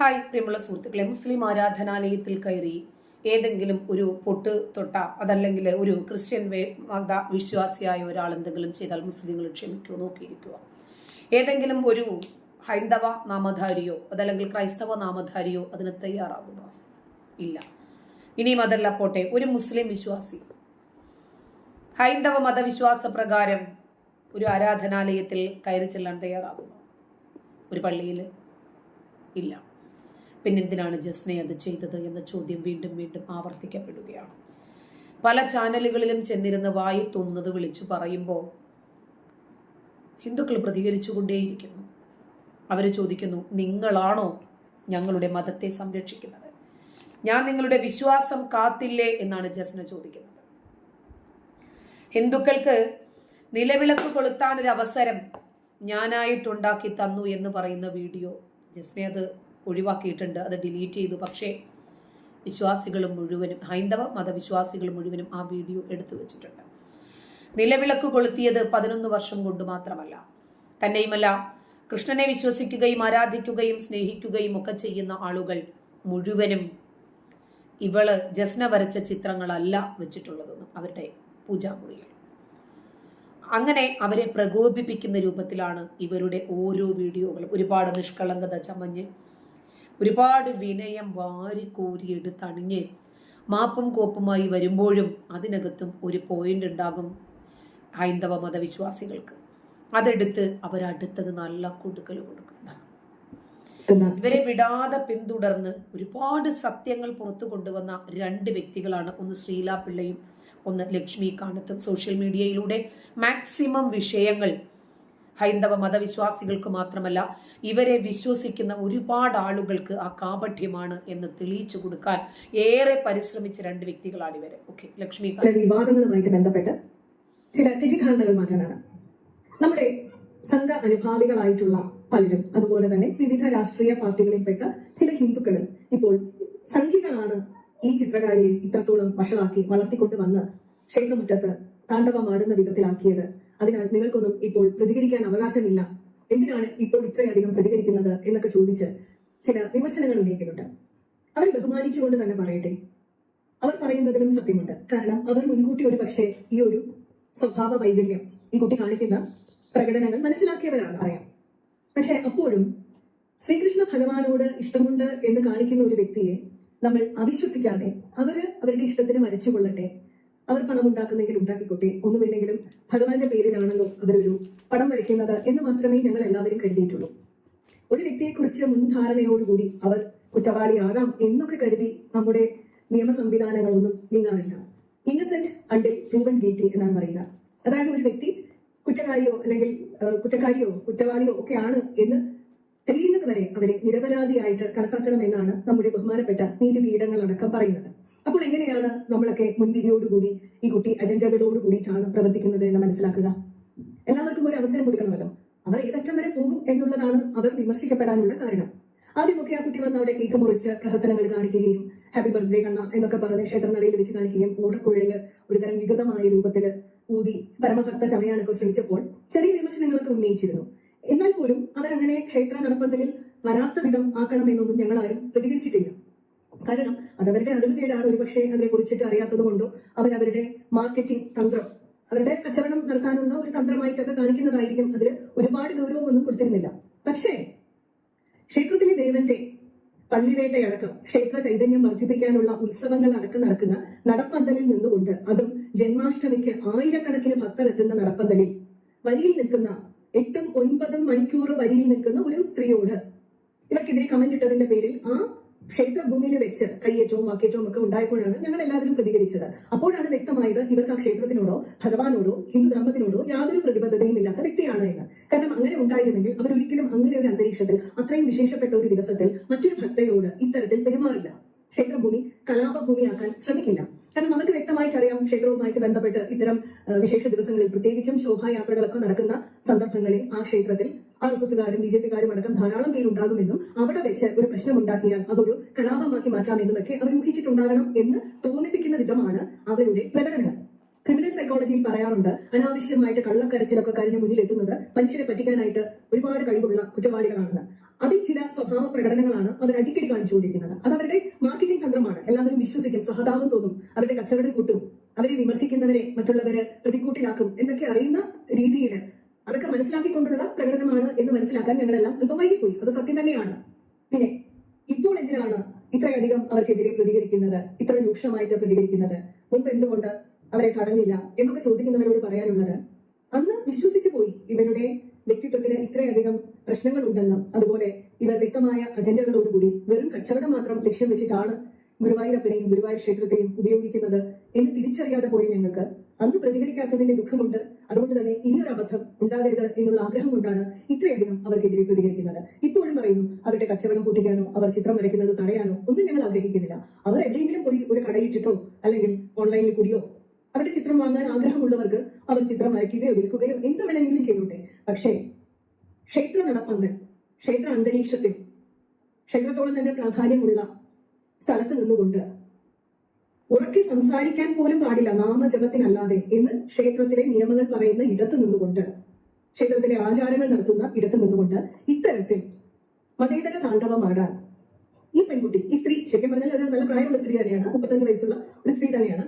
Hi പ്രിയമുള്ള സുഹൃത്തുക്കളെ മുസ്ലിം ആരാധനാലയത്തിൽ കയറി ഏതെങ്കിലും ഒരു പൊട്ട് തൊട്ട അതല്ലെങ്കിൽ ഒരു ക്രിസ്ത്യൻ മത വിശ്വാസിയായ ഒരാൾ എന്തെങ്കിലും ചെയ്താൽ മുസ്ലിങ്ങൾ ക്ഷമിക്കുമോ നോക്കിയിരിക്കുക. ഏതെങ്കിലും ഒരു ഹൈന്ദവ നാമധാരിയോ അതല്ലെങ്കിൽ ക്രൈസ്തവ നാമധാരിയോ അതിന് തയ്യാറാകുക ഇല്ല. ഇനിയും അതല്ല പോട്ടെ ഒരു മുസ്ലിം വിശ്വാസി. ഹൈന്ദവ മതവിശ്വാസ പ്രകാരം ഒരു ആരാധനാലയത്തിൽ കയറി ചെല്ലാൻ തയ്യാറാകുമോ? ഒരു പള്ളിയിൽ? ഇല്ല. പിന്നെന്തിനാണ് ജസ്നെ അത് ചെയ്തത് എന്ന ചോദ്യം വീണ്ടും വീണ്ടും ആവർത്തിക്കപ്പെടുകയാണ്. പല ചാനലുകളിലും ചെന്നിരുന്ന് വായി തോന്നുന്നത് വിളിച്ചു പറയുമ്പോൾ ഹിന്ദുക്കൾ പ്രതികരിച്ചുകൊണ്ടേയിരിക്കുന്നു. അവർ ചോദിക്കുന്നു നിങ്ങളാണോ ഞങ്ങളുടെ മതത്തെ സംരക്ഷിക്കുന്നത്? ഞാൻ നിങ്ങളുടെ വിശ്വാസം കാത്തില്ലേ? എന്നാണ് ജസ്ന ചോദിക്കുന്നത്. ഹിന്ദുക്കൾക്ക് നിലവിളക്ക് കൊളുത്താനൊരു അവസരം ഞാനായിട്ടുണ്ടാക്കി തന്നു എന്ന് പറയുന്ന വീഡിയോ ജസ്നെ അത് ഒഴിവാക്കിയിട്ടുണ്ട്. അത് ഡിലീറ്റ് ചെയ്തു. പക്ഷേ വിശ്വാസികൾ മുഴുവനും ഹൈന്ദവ മതവിശ്വാസികൾ മുഴുവനും ആ വീഡിയോ എടുത്തു വെച്ചിട്ടുണ്ട്. നിലവിളക്ക് കൊളുത്തിയത് പതിനൊന്ന് വർഷം കൊണ്ട് മാത്രമല്ല തന്നെയുമല്ല കൃഷ്ണനെ വിശ്വസിക്കുകയും ആരാധിക്കുകയും സ്നേഹിക്കുകയും ഒക്കെ ചെയ്യുന്ന ആളുകൾ മുഴുവനും ഇവൾ ജസ്ന വരച്ച ചിത്രങ്ങളല്ല വെച്ചിട്ടുള്ളതെന്ന് അവരുടെ പൂജാമുറികൾ അങ്ങനെ അവരെ പ്രകോപിപ്പിക്കുന്ന രൂപത്തിലാണ് ഇവരുടെ ഓരോ വീഡിയോകളും ഒരുപാട് നിഷ്കളങ്കത ചമഞ്ഞ് ഒരുപാട് വിനയം വാരിക്കോരി എടുത്തണിഞ്ഞ് മാപ്പും കോപ്പുമായി വരുമ്പോഴും അതിനകത്തും ഒരു പോയിന്റ് ഉണ്ടാകും ഹൈന്ദവ മതവിശ്വാസികൾക്ക്. അതെടുത്ത് അവരടുത്തത് നല്ല കൊടുക്കൽ കൊടുക്കുന്നതാണ് ഇവരെ വിടാതെ പിന്തുടർന്ന് ഒരുപാട് സത്യങ്ങൾ പുറത്തു കൊണ്ടുവന്ന രണ്ട് വ്യക്തികളാണ് ഒന്ന് ശ്രീലാ പിള്ളയും ഒന്ന് ലക്ഷ്മി കാണത്തും സോഷ്യൽ മീഡിയയിലൂടെ മാക്സിമം വിഷയങ്ങൾ ഹൈന്ദവ മതവിശ്വാസികൾക്ക് മാത്രമല്ല ഇവരെ വിശ്വസിക്കുന്ന ഒരുപാട് ആളുകൾക്ക് ആ കാപഠ്യമാണ് എന്ന് തെളിയിച്ചു കൊടുക്കാൻ ഏറെ പരിശ്രമിച്ച രണ്ട് വ്യക്തികളാണ് ഇവരെ. ഓക്കെ ലക്ഷ്മി വിവാദങ്ങളുമായിട്ട് ബന്ധപ്പെട്ട് ചില തെറ്റിദ്ധാരണകൾ മാറ്റാനാണ്. നമ്മുടെ സംഘ അനുഭാവികളായിട്ടുള്ള പലരും അതുപോലെ തന്നെ വിവിധ രാഷ്ട്രീയ പാർട്ടികളിൽപ്പെട്ട ചില ഹിന്ദുക്കൾ ഇപ്പോൾ സംഘികളാണ് ഈ ചിത്രകാരിയെ ഇത്രത്തോളം വഷളാക്കി വളർത്തിക്കൊണ്ട് വന്ന് ക്ഷേത്രമുറ്റത്ത് താണ്ഡവമാടുന്ന വിധത്തിലാക്കിയത്. അതിനാൽ നിങ്ങൾക്കൊന്നും ഇപ്പോൾ പ്രതികരിക്കാൻ അവകാശമില്ല. എന്തിനാണ് ഇപ്പോൾ ഇത്രയധികം പ്രതികരിക്കുന്നത് എന്നൊക്കെ ചോദിച്ച് ചില വിമർശനങ്ങൾ ഉന്നയിക്കുന്നുണ്ട്. അവരെ ബഹുമാനിച്ചുകൊണ്ട് തന്നെ പറയട്ടെ. അവർ പറയുന്നതിലും സത്യമുണ്ട്. കാരണം അവർ മുൻകൂട്ടി ഒരു പക്ഷേ ഈ ഒരു സ്വഭാവ വൈകല്യം ഈ കുട്ടി കാണിക്കുന്ന പ്രകടനങ്ങൾ മനസ്സിലാക്കിയവരാണ് പറയാം. പക്ഷെ അപ്പോഴും ശ്രീകൃഷ്ണ ഭഗവാനോട് ഇഷ്ടമുണ്ട് എന്ന് കാണിക്കുന്ന ഒരു വ്യക്തിയെ നമ്മൾ അവിശ്വസിക്കാതെ അവർ അവരുടെ ഇഷ്ടത്തിന് മരിച്ചുകൊള്ളട്ടെ അവർ പണം ഉണ്ടാക്കുന്നെങ്കിൽ ഉണ്ടാക്കിക്കോട്ടെ ഒന്നുമില്ലെങ്കിലും ഭഗവാന്റെ പേരിലാണല്ലോ അവരൊരു പണം വരയ്ക്കുന്നത് എന്ന് മാത്രമേ ഞങ്ങൾ എല്ലാവരും കരുതിയിട്ടുള്ളൂ. ഒരു വ്യക്തിയെക്കുറിച്ച് മുൻധാരണയോടുകൂടി അവർ കുറ്റവാളിയാകാം എന്നൊക്കെ കരുതി നമ്മുടെ നിയമ സംവിധാനങ്ങളൊന്നും നീങ്ങാറില്ല. ഇന്നസെന്റ് അണ്ടിൽ പ്രൂവൻ ഗീറ്റി എന്നാണ് പറയുക. അതായത് ഒരു വ്യക്തി കുറ്റക്കാരിയോ അല്ലെങ്കിൽ കുറ്റക്കാരിയോ കുറ്റവാളിയോ ഒക്കെ ആണ് എന്ന് തെളിയുന്നത് വരെ അവരെ നിരപരാധിയായിട്ട് കണക്കാക്കണമെന്നാണ് നമ്മുടെ ബഹുമാനപ്പെട്ട നീതിപീഠങ്ങൾ അടക്കം പറയുന്നത്. അപ്പോൾ എങ്ങനെയാണ് നമ്മളൊക്കെ മുൻവിധിയോടുകൂടി ഈ കുട്ടി അജണ്ടകളോട് കൂടിയിട്ടാണ് പ്രവർത്തിക്കുന്നത് എന്ന് മനസ്സിലാക്കുക? എല്ലാവർക്കും ഒരു അവസരം കൊടുക്കണമല്ലോ. അവർ ഏതറ്റം വരെ പോകും എന്നുള്ളതാണ് അവർ വിമർശിക്കപ്പെടാനുള്ള കാരണം. ആദ്യമൊക്കെ ആ കുട്ടി വന്ന് അവിടെ കേക്ക് മുറിച്ച് പ്രഹസനങ്ങൾ കാണിക്കുകയും ഹാപ്പി ബർത്ത്ഡേ കണ്ണ എന്നൊക്കെ പറഞ്ഞ് ക്ഷേത്രനടയിൽ വെച്ച് കാണിക്കുകയും ഓടക്കുഴൽ ഒരുതരം വികൃതമായ രൂപത്തിൽ ഊതി പരമഭക്ത ചമയാനൊക്കെ ശ്രമിച്ചപ്പോൾ ചെറിയ വിമർശനങ്ങളൊക്കെ ഉന്നയിച്ചിരുന്നു. എന്നാൽ പോലും അവരങ്ങനെ ക്ഷേത്ര നടപ്പന്തലിൽ വരാത്ത വിധം ആക്കണമെന്നൊന്നും ഞങ്ങൾ ആരും പ്രതികരിച്ചിട്ടില്ല. കാരണം അതവരുടെ അറിവുകേടാണ് ഒരുപക്ഷെ അതിനെ കുറിച്ചിട്ട് അറിയാത്തത് കൊണ്ടോ അവരവരുടെ മാർക്കറ്റിംഗ് തന്ത്രം അവരുടെ കച്ചവടം നടത്താനുള്ള ഒരു തന്ത്രമായിട്ടൊക്കെ കാണിക്കുന്നതായിരിക്കും അതിൽ ഒരുപാട് ഗൗരവമൊന്നും കൊടുത്തിരുന്നില്ല. പക്ഷേ ക്ഷേത്രത്തിലെ ദേവന്റെ പള്ളിവേട്ടയടക്കം ക്ഷേത്ര ചൈതന്യം വർദ്ധിപ്പിക്കാനുള്ള ഉത്സവങ്ങൾ അടക്കം നടക്കുന്ന നടപ്പന്തലിൽ നിന്നുകൊണ്ട് അതും ജന്മാഷ്ടമിക്ക് ആയിരക്കണക്കിന് ഭക്തർ എത്തുന്ന നടപ്പന്തലിൽ വരിയിൽ നിൽക്കുന്ന എട്ടും ഒൻപതും മണിക്കൂർ വരിയിൽ നിൽക്കുന്ന ഒരു സ്ത്രീയോട് ഇവർക്കെതിരെ കമന്റ് ഇട്ടതിന്റെ പേരിൽ ആ ക്ഷേത്രഭൂമിയിൽ വെച്ച് കയ്യേറ്റവും വാക്കേറ്റവും ഒക്കെ ഉണ്ടായപ്പോഴാണ് ഞങ്ങൾ എല്ലാവരും പ്രതികരിച്ചത്. അപ്പോഴാണ് വ്യക്തമായത് ഇവർക്ക് ആ ക്ഷേത്രത്തിനോടോ ഭഗവാനോടോ ഹിന്ദു ധർമ്മത്തിനോടോ യാതൊരു പ്രതിബദ്ധതയും ഇല്ലാത്ത വ്യക്തിയാണ് എന്ന്. കാരണം അങ്ങനെ ഉണ്ടായിരുന്നെങ്കിൽ അവർ ഒരിക്കലും അങ്ങനെ ഒരു അന്തരീക്ഷത്തിൽ അത്രയും വിശേഷപ്പെട്ട ഒരു ദിവസത്തിൽ മറ്റൊരു ഭക്തയോട് ഇത്തരത്തിൽ പെരുമാറില്ല. ക്ഷേത്രഭൂമി കലാപഭൂമിയാക്കാൻ ശ്രമിക്കില്ല. കാരണം അവർക്ക് വ്യക്തമായിട്ട് അറിയാം ക്ഷേത്രവുമായിട്ട് ബന്ധപ്പെട്ട് ഇത്തരം വിശേഷ ദിവസങ്ങളിൽ പ്രത്യേകിച്ചും ശോഭായാത്രകളൊക്കെ നടക്കുന്ന സന്ദർഭങ്ങളിൽ ആ ക്ഷേത്രത്തിൽ ആർ എസ് എസുകാരും ബി ജെ പിക്കാരും അടക്കം ധാരാളം പേരുണ്ടാകുമെന്നും അവിടെ വെച്ച് ഒരു പ്രശ്നം ഉണ്ടാക്കിയാൽ അതൊരു കലാപമാക്കി മാറ്റാമെന്നുമൊക്കെ അവർ ഊഹിച്ചിട്ടുണ്ടാകണം എന്ന് തോന്നിപ്പിക്കുന്ന വിധമാണ് അവരുടെ പ്രകടനങ്ങൾ. ക്രിമിനൽ സൈക്കോളജിയിൽ പറയാറുണ്ട് അനാവശ്യമായിട്ട് കള്ളക്കരച്ചിലൊക്കെ കരഞ്ഞ് മുന്നിൽ എത്തുന്നത് മനുഷ്യരെ പറ്റിക്കാനായിട്ട് ഒരുപാട് കഴിവുള്ള കുറ്റവാളികളാണെന്ന്. അതിൽ ചില സ്വഭാവ പ്രകടനങ്ങളാണ് അവർ അടിക്കടി കാണിച്ചുകൊണ്ടിരിക്കുന്നത്. അത് അവരുടെ മാർക്കറ്റിംഗ് തന്ത്രമാണ്. എല്ലാവരും വിശ്വസിക്കും സഹതാപം തോന്നും അവരുടെ കച്ചവടം കൂട്ടും അവരെ വിമർശിക്കുന്നവരെ മറ്റുള്ളവരെ പ്രതിക്കൂട്ടിലാക്കും എന്നൊക്കെ അറിയുന്ന രീതിയിൽ അതൊക്കെ മനസ്സിലാക്കിക്കൊണ്ടുള്ള പ്രകടനമാണ് എന്ന് മനസ്സിലാക്കാൻ ഞങ്ങളെല്ലാം അല്പം വൈകിപ്പോയി. അത് സത്യം തന്നെയാണ്. പിന്നെ ഇപ്പോൾ എന്തിനാണ് ഇത്രയധികം അവർക്കെതിരെ പ്രതികരിക്കുന്നത്? ഇത്ര രൂക്ഷമായിട്ട് പ്രതികരിക്കുന്നത്? മുമ്പ് എന്തുകൊണ്ട് അവരെ തടഞ്ഞില്ല എന്നൊക്കെ ചോദിക്കുന്നവരോട് പറയാനുള്ളത്? അന്ന് വിശ്വസിച്ചു പോയി ഇവരുടെ വ്യക്തിത്വത്തിന് ഇത്രയധികം പ്രശ്നങ്ങൾ ഉണ്ടെന്നും അതുപോലെ ഇവർ വ്യക്തമായ അജണ്ടകളോടുകൂടി വെറും കച്ചവടം മാത്രം ലക്ഷ്യം വെച്ചിട്ടാണ് ഗുരുവായൂരപ്പനെയും ഗുരുവായൂർ ക്ഷേത്രത്തെയും ഉപയോഗിക്കുന്നത് എന്ന് തിരിച്ചറിയാതെ പോയി ഞങ്ങൾക്ക് അന്ന് പ്രതികരിക്കാത്തതിന്റെ ദുഃഖമുണ്ട്. അതുകൊണ്ട് തന്നെ ഇനിയൊരു അബദ്ധം ഉണ്ടാകരുത് എന്നുള്ള ആഗ്രഹം കൊണ്ടാണ് ഇത്രയധികം അവർക്കെതിരെ പ്രതികരിക്കുന്നത്. ഇപ്പോഴും പറയുന്നു അവരുടെ കച്ചവടം കൂട്ടിക്കാനോ അവർ ചിത്രം വരയ്ക്കുന്നത് തടയാനോ ഒന്നും ഞങ്ങൾ ആഗ്രഹിക്കുന്നില്ല. അവർ എവിടെയെങ്കിലും പോയി ഒരു കടയിട്ടിട്ടോ അല്ലെങ്കിൽ ഓൺലൈനിൽ കൂടിയോ അവരുടെ ചിത്രം വാങ്ങാൻ ആഗ്രഹമുള്ളവർക്ക് അവർ ചിത്രം വരയ്ക്കുകയോ വിൽക്കുകയോ എന്ത് വേണമെങ്കിലും ചെയ്യട്ടെ പക്ഷേ ക്ഷേത്ര നടപ്പന്തൽ ക്ഷേത്ര അന്തരീക്ഷത്തിൽ ക്ഷേത്രത്തോളം തന്നെ പ്രാധാന്യമുള്ള സ്ഥലത്ത് നിന്നുകൊണ്ട് ഉറക്കെ സംസാരിക്കാൻ പോലും പാടില്ല. നാമജപത്തിനല്ലാതെ എന്ന് ക്ഷേത്രത്തിലെ നിയമങ്ങൾ പറയുന്ന ഇടത്ത് നിന്നുകൊണ്ട് ക്ഷേത്രത്തിലെ ആചാരങ്ങൾ നടത്തുന്ന ഇടത്ത് നിന്നുകൊണ്ട് ഇത്തരത്തിൽ മതേതര താണ്ഡവമാടാൻ ഈ പെൺകുട്ടി ഈ സ്ത്രീ ശരിക്കും പറഞ്ഞാൽ ഒരു നല്ല പ്രായമുള്ള സ്ത്രീ തന്നെയാണ് മുപ്പത്തഞ്ച് വയസ്സുള്ള ഒരു സ്ത്രീ തന്നെയാണ്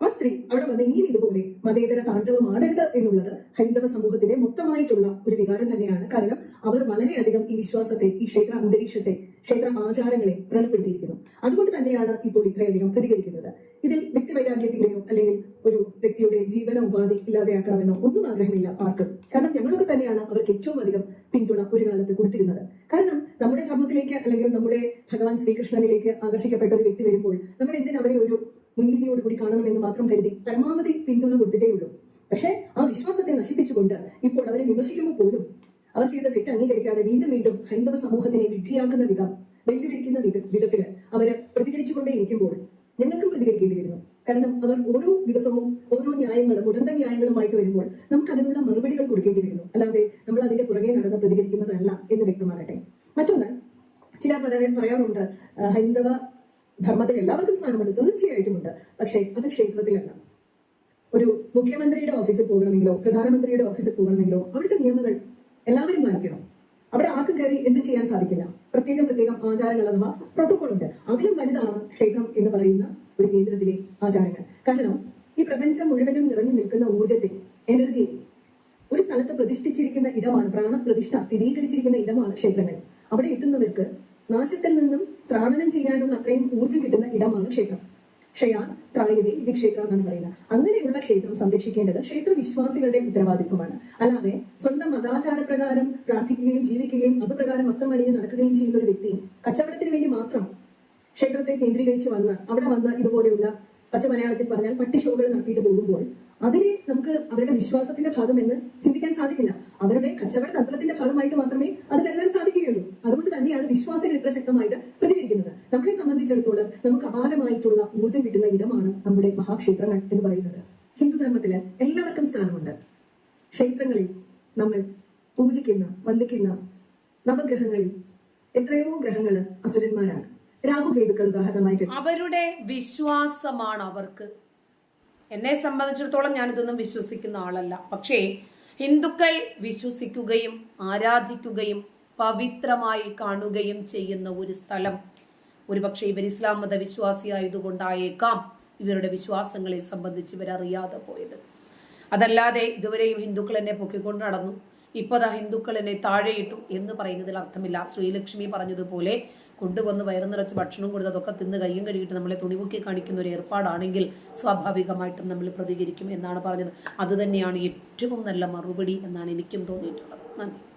ആ സ്ത്രീ അവിടെ വന്ന് ഇനിയും ഇതുപോലെ മതേതര താണ്ഡവമാടരുത് എന്നുള്ളത് ഹൈന്ദവ സമൂഹത്തിന്റെ മൊത്തമായിട്ടുള്ള ഒരു വികാരം തന്നെയാണ്. കാരണം അവർ വളരെയധികം ഈ വിശ്വാസത്തെ ഈ ക്ഷേത്ര അന്തരീക്ഷത്തെ ക്ഷേത്ര ആചാരങ്ങളെ വ്രണപ്പെടുത്തിയിരിക്കുന്നു. അതുകൊണ്ട് തന്നെയാണ് ഇപ്പോൾ ഇത്രയധികം പ്രതികരിക്കുന്നത്. ഇതിൽ വ്യക്തിവൈരാഗ്യത്തിന്റെയോ അല്ലെങ്കിൽ ഒരു വ്യക്തിയുടെ ജീവന ഉപാധി ഇല്ലാതെയാക്കണമെന്നോ ഒന്നും ആഗ്രഹമില്ല ആർക്കും. കാരണം ഞങ്ങളൊക്കെ തന്നെയാണ് അവർക്ക് ഏറ്റവും അധികം പിന്തുണ ഒരു കാലത്ത് കൊടുത്തിരുന്നത്. കാരണം നമ്മുടെ ധർമ്മത്തിലേക്ക് അല്ലെങ്കിൽ നമ്മുടെ ഭഗവാൻ ശ്രീകൃഷ്ണനിലേക്ക് ആകർഷിക്കപ്പെട്ട ഒരു വ്യക്തി വരുമ്പോൾ നമ്മൾ എന്തിനവരെ ഒരു മുൻവിധിയോടുകൂടി കാണണമെന്ന് മാത്രം കരുതി പരമാവധി പിന്തുണ കൊടുത്തിട്ടേ ഉള്ളൂ. പക്ഷേ ആ വിശ്വാസത്തെ നശിപ്പിച്ചുകൊണ്ട് ഇപ്പോൾ അവരെ വിമർശിക്കുമ്പോൾ പോലും അവർ ചെയ്ത തെറ്റ് അംഗീകരിക്കാതെ വീണ്ടും വീണ്ടും ഹൈന്ദവ സമൂഹത്തിനെ വിഡ്ഢിയാക്കുന്ന വിധം വെല്ലുവിളിക്കുന്ന വിധത്തിൽ വിധത്തിൽ അവർ പ്രതികരിച്ചുകൊണ്ടേയിരിക്കുമ്പോൾ ഞങ്ങൾക്കും പ്രതികരിക്കേണ്ടി വരുന്നു. കാരണം അവർ ഓരോ ദിവസവും ഓരോ ന്യായങ്ങളും ഉടന്ത ന്യായങ്ങളുമായിട്ട് വരുമ്പോൾ നമുക്ക് അതിനുള്ള മറുപടികൾ കൊടുക്കേണ്ടി വരുന്നു. അല്ലാതെ നമ്മൾ അതിന്റെ പുറകെ നടന്ന് പ്രതികരിക്കുന്നതല്ല എന്ന് വ്യക്തമാകട്ടെ. മറ്റൊന്ന് ചില പറയാ- പറയാറുണ്ട് ഹൈന്ദവ ധർമ്മത്തിൽ എല്ലാവർക്കും സ്ഥാനമുണ്ട് തീർച്ചയായിട്ടും ഉണ്ട് പക്ഷേ അത് ക്ഷേത്രത്തിലല്ല. ഒരു മുഖ്യമന്ത്രിയുടെ ഓഫീസിൽ പോകണമെങ്കിലോ പ്രധാനമന്ത്രിയുടെ ഓഫീസിൽ പോകണമെങ്കിലോ അവിടുത്തെ നിയമങ്ങൾ എല്ലാവരും പാലിക്കണം. അവിടെ ആർക്ക് കയറി എന്ത് ചെയ്യാൻ സാധിക്കില്ല. പ്രത്യേകം പ്രത്യേകം ആചാരങ്ങൾ അഥവാ പ്രോട്ടോകോൾ ഉണ്ട്. അതിലും വലുതാണ് ക്ഷേത്രം എന്ന് പറയുന്ന ഒരു കേന്ദ്രത്തിലെ ആചാരങ്ങൾ. കാരണം ഈ പ്രപഞ്ചം മുഴുവനും നിറഞ്ഞു നിൽക്കുന്ന ഊർജത്തെ എനർജിയെ ഒരു സ്ഥലത്ത് പ്രതിഷ്ഠിച്ചിരിക്കുന്ന ഇടമാണ് പ്രാണപ്രതിഷ്ഠ സ്ഥിരീകരിച്ചിരിക്കുന്ന ഇടമാണ് ക്ഷേത്രങ്ങൾ. അവിടെ എത്തുന്നവർക്ക് നാശത്തിൽ നിന്നും ത്രാണനം ചെയ്യാനുള്ള അത്രയും ഊർജം കിട്ടുന്ന ഇടമാണ് ക്ഷേത്രം. ക്ഷയാ ത്രായവി ഇത് ക്ഷേത്രം എന്നാണ് പറയുന്നത്. അങ്ങനെയുള്ള ക്ഷേത്രം സംരക്ഷിക്കേണ്ടത് ക്ഷേത്ര വിശ്വാസികളുടെ ഉത്തരവാദിത്വമാണ്. അല്ലാതെ സ്വന്തം മതാചാര പ്രകാരം പ്രാർത്ഥിക്കുകയും ജീവിക്കുകയും അതുപ്രകാരം വസ്ത്രം അണിഞ്ഞ് നടക്കുകയും ചെയ്യുന്ന ഒരു വ്യക്തി കച്ചവടത്തിന് വേണ്ടി മാത്രം ക്ഷേത്രത്തെ കേന്ദ്രീകരിച്ച് വന്ന് അവിടെ വന്ന് ഇതുപോലെയുള്ള പച്ച മലയാളത്തിൽ പറഞ്ഞാൽ പട്ടി ഷോകൾ നടത്തിയിട്ട് പോകുമ്പോൾ അതിനെ നമുക്ക് അവരുടെ വിശ്വാസത്തിന്റെ ഭാഗമെന്ന് ചിന്തിക്കാൻ സാധിക്കില്ല. അവരുടെ കച്ചവട തന്ത്രത്തിന്റെ ഭാഗമായിട്ട് മാത്രമേ അത് കരുതാൻ സാധിക്കുകയുള്ളൂ. അതുകൊണ്ട് തന്നെയാണ് വിശ്വാസികൾ ഇത്ര ശക്തമായിട്ട് പ്രതികരിക്കുന്നത്. നമ്മളെ സംബന്ധിച്ചിടത്തോളം നമുക്ക് അപാരമായിട്ടുള്ള ഊർജം കിട്ടുന്ന ഇടമാണ് നമ്മുടെ മഹാക്ഷേത്രങ്ങൾ എന്ന് പറയുന്നത്. ഹിന്ദുധർമ്മത്തിൽ എല്ലാവർക്കും സ്ഥാനമുണ്ട്. ക്ഷേത്രങ്ങളിൽ നമ്മൾ പൂജിക്കുന്ന വന്ദിക്കുന്ന നവഗ്രഹങ്ങളിൽ എത്രയോ ഗ്രഹങ്ങൾ അസുരന്മാരാണ്. രാഹുകേതുക്കൾ ഉദാഹരണമായിട്ട്. അവരുടെ വിശ്വാസമാണ് അവർക്ക്. എന്നെ സംബന്ധിച്ചിടത്തോളം ഞാനിതൊന്നും വിശ്വസിക്കുന്ന ആളല്ല. പക്ഷേ ഹിന്ദുക്കൾ വിശ്വസിക്കുകയും ആരാധിക്കുകയും പവിത്രമായി കാണുകയും ചെയ്യുന്ന ഒരു സ്ഥലം. ഒരുപക്ഷെ ഇവർ ഇസ്ലാം മത വിശ്വാസിയായതുകൊണ്ടായേക്കാം ഇവരുടെ വിശ്വാസങ്ങളെ സംബന്ധിച്ച് ഇവരറിയാതെ പോയത്. അതല്ലാതെ ഇതുവരെയും ഹിന്ദുക്കൾ എന്നെ പൊക്കിക്കൊണ്ട് നടന്നു. ഇപ്പതാ ഹിന്ദുക്കൾ എന്നെ താഴെയിട്ടു എന്ന് പറയുന്നതിൽ അർത്ഥമില്ല. ശ്രീലക്ഷ്മി പറഞ്ഞതുപോലെ കൊണ്ടുവന്ന് വയറു നിറച്ച് ഭക്ഷണം കൊടുത്ത് അതൊക്കെ തിന്ന് കയ്യും കഴുകിയിട്ട് നമ്മളെ തുണിമുക്കി കാണിക്കുന്ന ഒരു ഏർപ്പാടാണെങ്കിൽ സ്വാഭാവികമായിട്ടും നമ്മൾ പ്രതികരിക്കും എന്നാണ് പറഞ്ഞത്. അതുതന്നെയാണ് ഏറ്റവും നല്ല മറുപടി എന്നാണ് എനിക്കും തോന്നിയിട്ടുള്ളത്. നന്ദി.